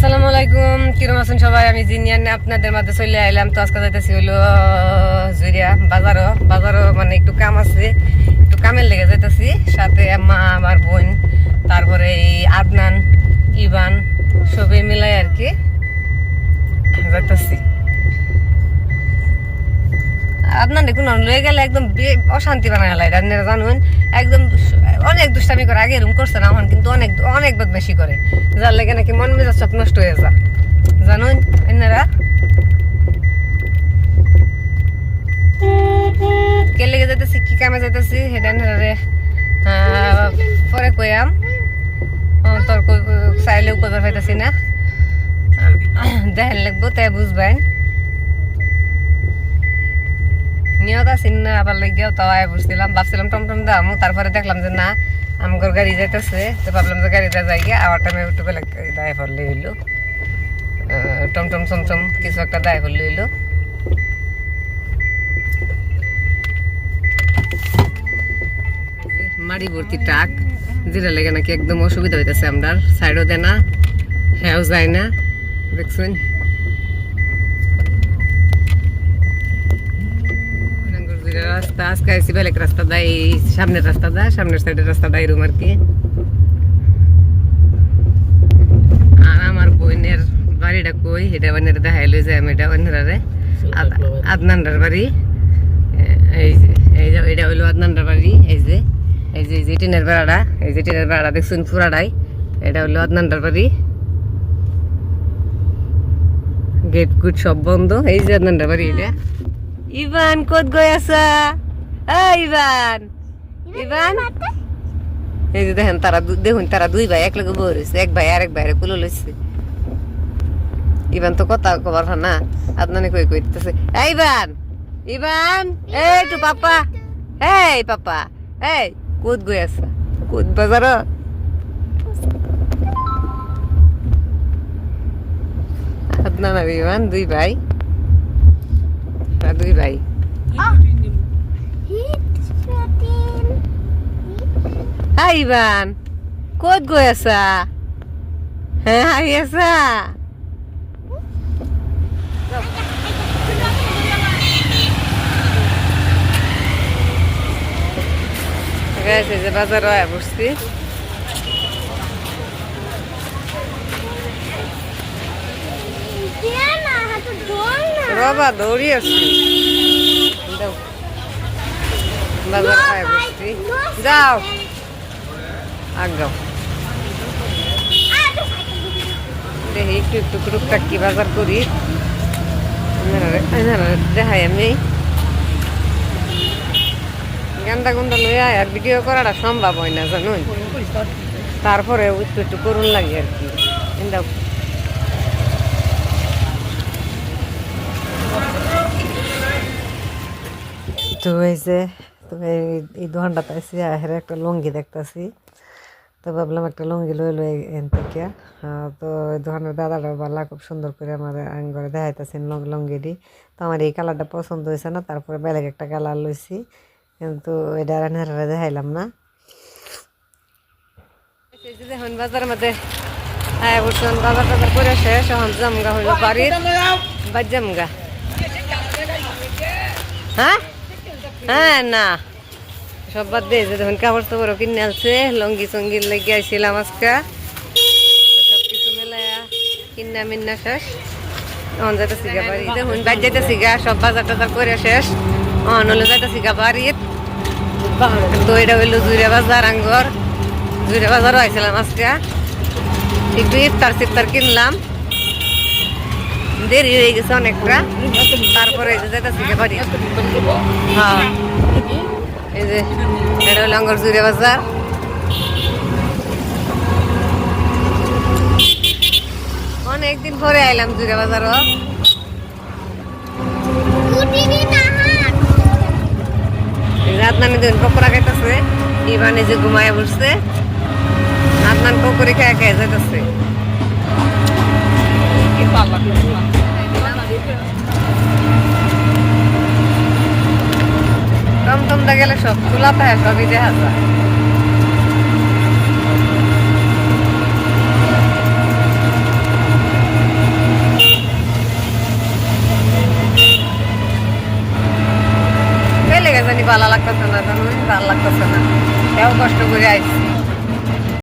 আসসালামু আলাইকুম। কিরম আছেন সবাই? আমি জিনিয়ান, আপনাদের মাঝে চলে আইলাম। তো আজকে যাইতেছি হলো, জুরিয়া বাজারও বাজারও মানে একটু কাম আছে। একটু কামের লেগে যাইতেছি। সাথে মা, আমার বোন, তারপরে এই আদনান ইবান সবই মিলাই আর কি যাইতেছি। আপনার দেখুন লয়ে গেলে একদম অশান্তি বানায় লাই আপনারা জানুন, একদম অনেক দুষ্টামি করে, আগে এরকম করছে না, এখন কিন্তু অনেক অনেক বদমাশি করে। যার লেগে নাকি মন মেজাজ সব নষ্ট হয়ে যা জানুন, আপনারা? কে লেগে যাইতেছি, কি কামে যাইতেছি সেটা আপনারা পরে কইয়াম। তোর চাইলেও কইবার পাইতেছি না। দেখেন লাগবো তাই বুঝবেন। নিয়ত না আবার লাগিয়াও তাও আয় পড়ছিলাম। ভাবছিলাম টমটম দামও তারপরে দেখলাম যে না, আমগর গাড়ি যাইতেছে, তো ভাবলাম যে গাড়িটা যাই গিয়ে আবার টাইমে একটু বেলা দায় ফেললে হইল। টমটম টমটম কিছু একটা দায় ফেললে হইল। মাড়ি ভর্তি ট্রাক যেটা লেগে নাকি একদম অসুবিধা হইতেছে আমরা সাইডও দেয় না হ্যাঁও যায় না, দেখছেন? রাস্তা আজকে আইসি বেলেগ রাস্তা দেয় এই সামনের রাস্তা দেয় সামনের সাইডের রাস্তা দেয় এরকম আর কি। আর আমার বোনের বাড়িটা কই? এটা বোনের দেখাই লই যায় আমি এটা বোনেরারে আদনান্ডার বাড়ি। এই যে এই যে এটা হইল আদনান্ডার বাড়ি এই যে এই যে এই যে টিনের বেড়াটা এই যে টিনের বেড়াটা দেখছুন পুরাটাই? এটা হইল আদনান্ডার বাড়ি। গেট গুট সব বন্ধ এই যে আদনান্ডার বাড়ি এটা। ইভান কত গই আছা ইভান। ইভান এই যে দেখেন তারা দেখুন তারা দুই ভাই এক লগে বই রয়েছে এক ভাই আর এক ভাইরে কুলো লইছে। ইভান তো কথা কবার না আপনানে কই কই দিতেছে। ইভান ইভান এই টু পাপা। এই পাপা এই কুদ গই আছা? কুদ বাজার? আপনার আর ইভান দুই ভাই। দুই ভাই। হাই ইভান ক'ত গৈ আছা হে হাঁহি আছা যে বাজার বসছি। রবা দৌড়ি আসছি। বাজার আয়া বসছি যাও আগাও দেখি একটু একটু টুকটাক কি বাজার করি দেখাই আমি গান্দা গুন্দা লইয়া আর ভিডিও করাটা সম্ভব হয় না জানুন তারপরে একটু একটু করুন লাগে আর কি তো এই যে তো এই- দোকানটা পাইছি আহের একটা লুঙ্গি দেখতাছি। তো ভাবলাম একটা লুঙ্গি লই লই এন থেকে। তো দোকানের দাদাটা বালা খুব সুন্দর করে আমার আঙ্গরে দেখাইতেছেন লুঙ্গিটি। তো আমার এই কালারটা পছন্দ হয়েছে না, তারপরে বেলেগ একটা কালার লইছি। কিন্তু এটা নেহারা দেখাইলাম না। করে জামগা বাদ জামগা। হ্যাঁ? হ্যাঁ না। সব বাদ দিয়ে যে দেখুন কাপড় টাপড়ও কিনে আনছে, লঙ্গি চঙ্গি লেগে আইছিলাম আজকে। সব কিছু মেলায়া, কিনা মিন্না শেষ। অন সব শেষ। অন হলে যাইতেছি গা হইল বাজার, আঙ্গর। জুড়ে বাজারও আইছিলাম কিনলাম। দেরি হয়ে গেছে অনেকটা। তারপরে এই যে যাইতেছি বাড়ি। হ্যাঁ। এই যে, এটা হলো আঙ্গর জুড়ে বাজার। অনেকদিন পরে আইলাম জুড়ে বাজারও। দিন পকোড়া খাইতেছে। ইবান যে ঘুমায় বসছে। আদনান পকোড়ি খায় খায় যাইতেছে। সব চুলা পাহাড় সবই দেখা যায় জানি ভালো লাগতেছে না ভালো লাগতেছে না। এও কষ্ট করে আইছি।